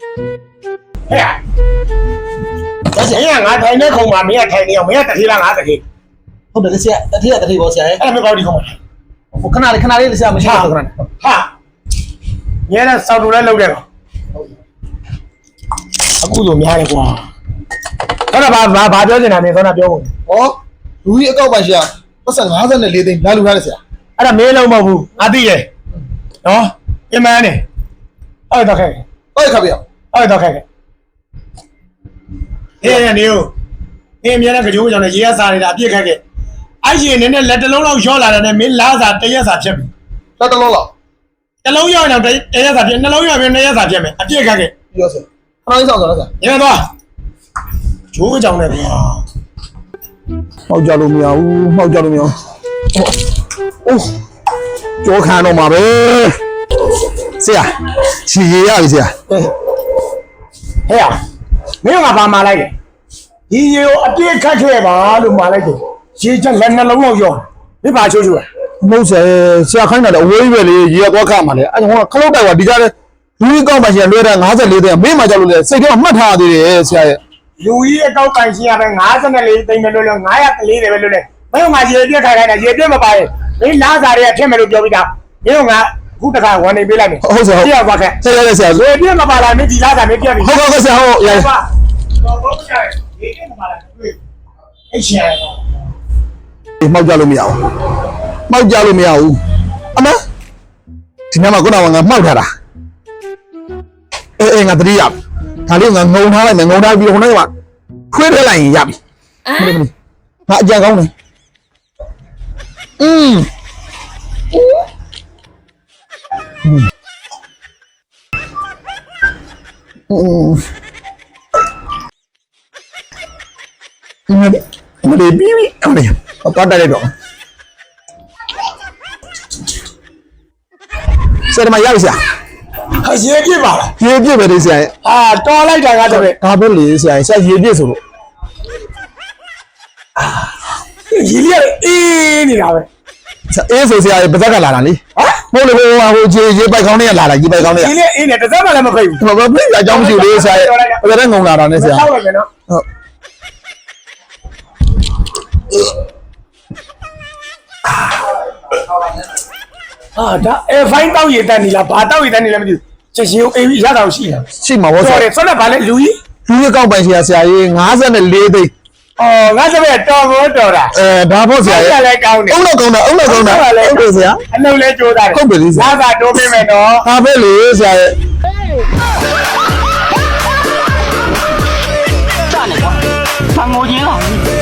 ဟဲ့ဒါဆိုရင်ငါထိုင်နေခုံမှာမင်းကထိုင်နေအောင်မင်းကတတိလားငါတတိဟုတ်တယ်ဆရာတတိယတတိပေါ့ဆရာရဲ့အဲ့ဒါမျိုးကောင်းဒီခုံမှာဟိုခဏလေးခဏလေးဆရာမရှိတော့ခဏလေးဟာညနေစောက်တူလဲလုပ်တယ်ကောအခုလိုများတယ်ကွာအဲ့ဒါဘာဘာဘာပြောနေတာမင်းသောနာပြောဖို့ဟောလူကြီးအကောက်ပိုင်ဆရာပတ်စံ54သိန်းလာလူရတယ်ဆရာအဲ့ဒါမင်းလုံးမဟုတ်ဘူးငါသိတယ်နော်အမှန်နဲ့အဲ့တော့ခဲဟုတ်ခါပြ အဲ့တော့ခဲဟေးနေဦးအင်းမြန်တဲ့ကြောကြောင့်လည်းရေရစားနေတာအပြစ်ခက်ခဲ့အဲ့ရှင်နည်းနည်းလက်တလုံးလောက်ရော့လာတယ်နဲ့မင်းလားစာတရက်စာဖြစ်ပြီတတလုံးလောက်တလုံးရော့ရင်တော့တရက်စာဖြစ်နှလုံးရော့ရင်နှစ်ရက်စာဖြစ်မယ်အပြစ်ခက်ခဲ့ပြောဆရာခဏလေးဆောင်ဆောင်ဆရာညနေသွားဂျိုးကြောင်နဲ့ကွာမှောက်ကြလို့မရဘူးမှောက်ကြလို့မရဘူးအိုးကြောခံတော့မှာပဲဆရာချီရရပြီဆရာ ဟဲ့ဟဲ့မင်းကဘာမှလိုက်တယ်ဒီရေကိုအပြစ်ခတ်ခဲ့ပါလို့မှလိုက်တယ်ရေချက်လက်နှလုံးလောက်ရော့မင်းဘာချိုးချိုးလဲမဟုတ်ဆရာဆရာခိုင်းတာလည်းအဝေးပဲလေရေရသွားခါမှာလေအဲ့ဟိုခလုတ်တိုက်ကဒီကြတဲ့လူကြီးကောက်ပိုင်ဆရာလွှဲတာ54သိန်းမင်းမှကြောက်လို့လေစိတ်ထဲမှာမှတ်ထားသေးတယ်ဆရာရဲ့လူကြီးအကောက်ပိုင်ရှင်ရပဲ54သိန်းပဲလို့လို့900ကလေးတယ်ပဲလို့လဲမင်းကရေပြက်ခိုင်ခိုင်းတာရေပြက်မပါရင်မင်းလားစားတွေကထည့်မယ်လို့ပြောပြီးသားမင်းကအ ခုတခါဝန်နေပေးလိုက်မယ်ဟုတ်ဆရာပြက်သွားခဲ့ဆရာရဲ့ဆရာရေပြက်မပါလားမင်းဒီလားစားမင်းပြက်ပြီဟုတ်ကဲ့ဟုတ်ဆရာဟုတ်ရပါတော့တော့ကြတယ်ရေပြက်မပါလားတွေ့အဲ့ရှင်မှောက်ကြလို့မရဘူးမှောက်ကြလို့မရဘူးအမဒီနေ့မှာခုနကငါမှောက်ထားတာအေးအေးငါတတိယဒါလေးငါငုံထားလိုက်မယ်ငုံထားပြီးဟိုနေ့ကခွေးထည့်လိုက်ရင်ရပြီငါအကြံကောင်းတယ်อืม မလေးပြီးပြီအမလေးတော့တက်လိုက်တော့ဆရာမရပြီဆရာဟာရေပြက်ပါလားရေပြည့်ပဲလေဆရာရဲ့ဟာတော်လိုက်တာကတည်းကဒါပဲလေဆရာရဲ့ဆရာရေပြည့်ဆိုလို့ရေလေးကအေးနေတာပဲဆရာ အေးဆိုဆရာရဲ့ပါဇက်ကလာတာလေဟမ်မဟုတ်လေဟိုဟိုရေရေပိုက်ကောင်းလေးကလာတာရေပိုက်ကောင်းလေးကရေလေးအေးနေတစ်စက်မှလည်းမဖိတ်ဘူးဟိုဘာဖြစ်အကြောင်းမရှိဘူးလေဆရာရဲ့ဘယ်နဲ့ငုံလာတာလဲဆရာဆောက်လိုက်မယ်နော်ဟုတ်ဟာဒါအဲဖိုင်းတောက်ရည်တန်းနေလားဘာတောက်ရည်တန်းနေလဲမသိဘူးချက်ရှင်အေးပြီးရတာရှိတယ်ရှိမှာဗောဆဆိုရာတယ်ဆိုတော့ဗာလဲလူကြီးလူကြီးကောက်ပိုင်ဆရာဆရာကြီး54သိန်း အော်ငါစပယ်တော်ဘောတော်တာ အဲဒါပေါ့ဆရာ ရ ရဲ့ လည်းကောင်းတယ် အုံတော့ကောင်းတာအုံတော့ကောင်းတာဟုတ်တယ်ဆရာ အလုံးလဲကြိုးတာ ဟုတ်ပြီလေဆရာ ငါကတိုးပေးမယ်နော် ဒါပဲလေဆရာရဲ့ 站着吧，看我赢了。